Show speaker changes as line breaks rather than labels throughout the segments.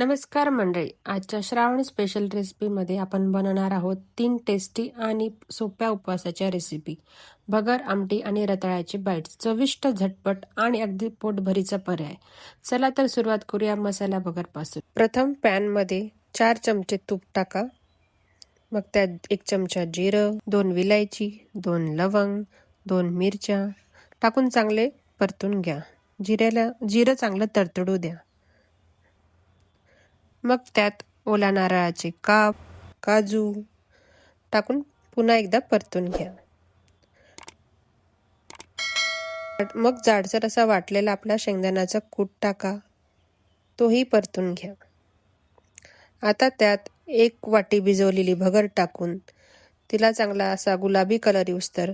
नमस्कार मंडळी. आजच्या श्रावण स्पेशल रेसिपीमध्ये आपण बनवणार आहोत तीन टेस्टी आणि सोप्या उपवासाच्या रेसिपी भगर आमटी आणि रताळ्याचे बाईट्स चविष्ट झटपट आणि अगदी पोटभरीचा पर्याय. चला तर सुरुवात करूया मसाला भगरपासून प्रथम पॅनमध्ये चार चमचे तूप टाका. मग त्यात एक चमचा जिरं दोन विलायची दोन लवंग दोन मिरच्या. टाकून चांगले परतून घ्या. जिऱ्याला जिरं चांगलं तरतडू द्या. मग त्यात ओला नारळाचे काप काजू टाकून पुन्हा एकदा परतून घ्या. मग जाडसर असा वाटलेला आपला शेंगदाण्याचा कूट टाका. तोही परतून घ्या. आता त्यात एक वाटी भिजवलेली भगर टाकून तिला चांगला असा गुलाबी कलर येऊस्तर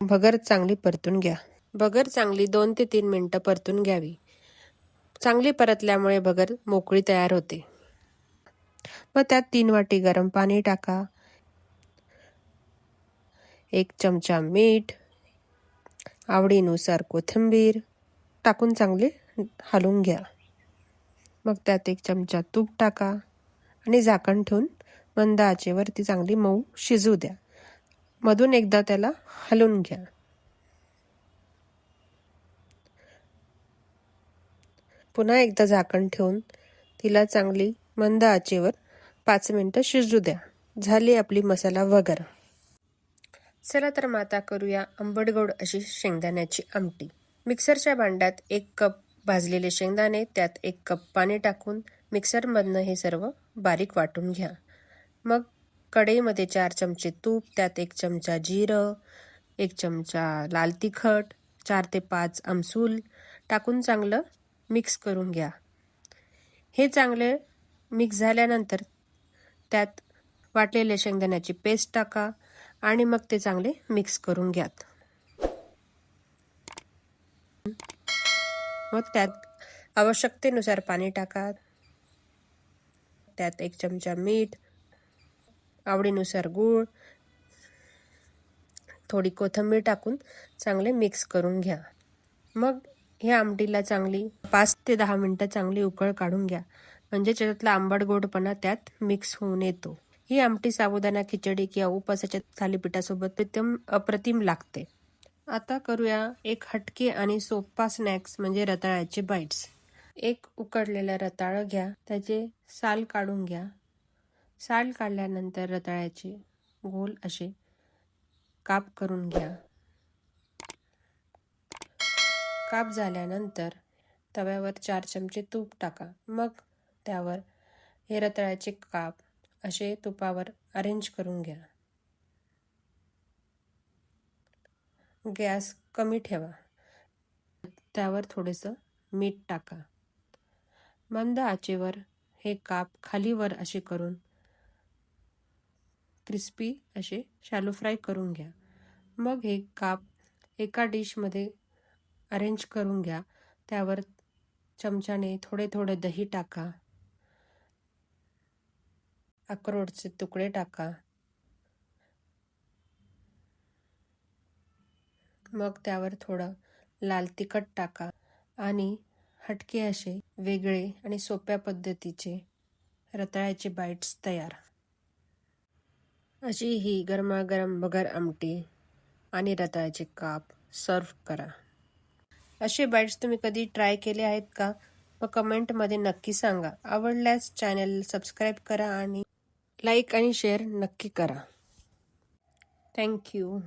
भगर चांगली परतून घ्या. भगर चांगली दोन ते तीन मिनटं परतून घ्यावी. चांगली परतल्यामुळे भगर मोकळी तयार होते. व त्यात तीन वाटी गरम पाणी टाका. एक चमचा मीठ. आवडीनुसार कोथिंबीर. टाकून चांगले हलवून घ्या. मग त्यात एक चमचा तूप टाका आणि झाकण ठेवून मंद आचेवर ती चांगली मऊ शिजू द्या. मधून एकदा त्याला हलवून घ्या. पुन्हा एकदा झाकण ठेवून तिला चांगली मंद आचेवर पाच मिनटं शिजू द्या. झाली आपली मसाला वगैरे. चला तर माता करूया आंबटगोड अशी शेंगदाण्याची आमटी. मिक्सरच्या भांड्यात एक कप भाजलेले शेंगदाणे त्यात एक कप पाणी टाकून मिक्सरमधनं हे सर्व बारीक वाटून घ्या. मग कढईमध्ये चार चमचे तूप त्यात एक चमचा जिरं एक चमचा लाल तिखट चार ते पाच आमसूल टाकून चांगलं मिक्स करून घ्या. हे चांगले मिक्स झाल्यानंतर त्यात वाटलेले शेंगदाण्याची पेस्ट टाका आणि मग ते चांगले मिक्स करून घ्यात. मग त्यात आवश्यकतेनुसार पाणी टाका. त्यात एक चमचा मीठ आवडीनुसार गूळ थोडी कोथिंबीर टाकून चांगले मिक्स करून घ्या. मग ह्या आमटीला चांगली पाच ते दहा मिनटं चांगली उकळ काढून घ्या. म्हणजे त्याच्यातला आंबट गोडपणा त्यात मिक्स होऊन येतो. ही आमटी साबुदाणा खिचडी किंवा उपासाच्या थालीपीठासोबत एकदम अप्रतिम लागते. आता करूया एक हटके आणि सोपा स्नॅक्स म्हणजे रताळ्याचे बाईट्स एक उकडलेलं रताळं घ्या त्याचे साल काढून घ्या. साल काढल्यानंतर रताळ्याचे गोल असे काप करून घ्या. काप झाल्यानंतर तव्यावर चार चमचे तूप टाका. मग त्यावर हे रताळ्याचे काप असे तुपावर अरेंज करून घ्या. गॅस कमी ठेवा. त्यावर थोडंसं मीठ टाका. मंद आचेवर हे काप खालीवर असे करून क्रिस्पी असे शालो फ्राय करून घ्या. मग हे काप एका डिशमध्ये अरेंज करून घ्या. त्यावर चमच्याने थोडे थोडे दही टाका. अक्रोडचे तुकडे टाका. मग त्यावर थोडं लाल तिखट टाका आणि हटके असे वेगळे आणि सोप्या पद्धतीचे रताळ्याचे बाईट्स तयार. अशी ही गरमागरम बगर आमटी आणि रताळ्याचे काप सर्व करा. असे बाईट्स तुम्ही कधी ट्राय केले आहेत का? मग कमेंटमध्ये नक्की सांगा. आवडल्यास चॅनल सबस्क्राईब करा आणि लाईक आणि शेअर नक्की करा. थँक्यू.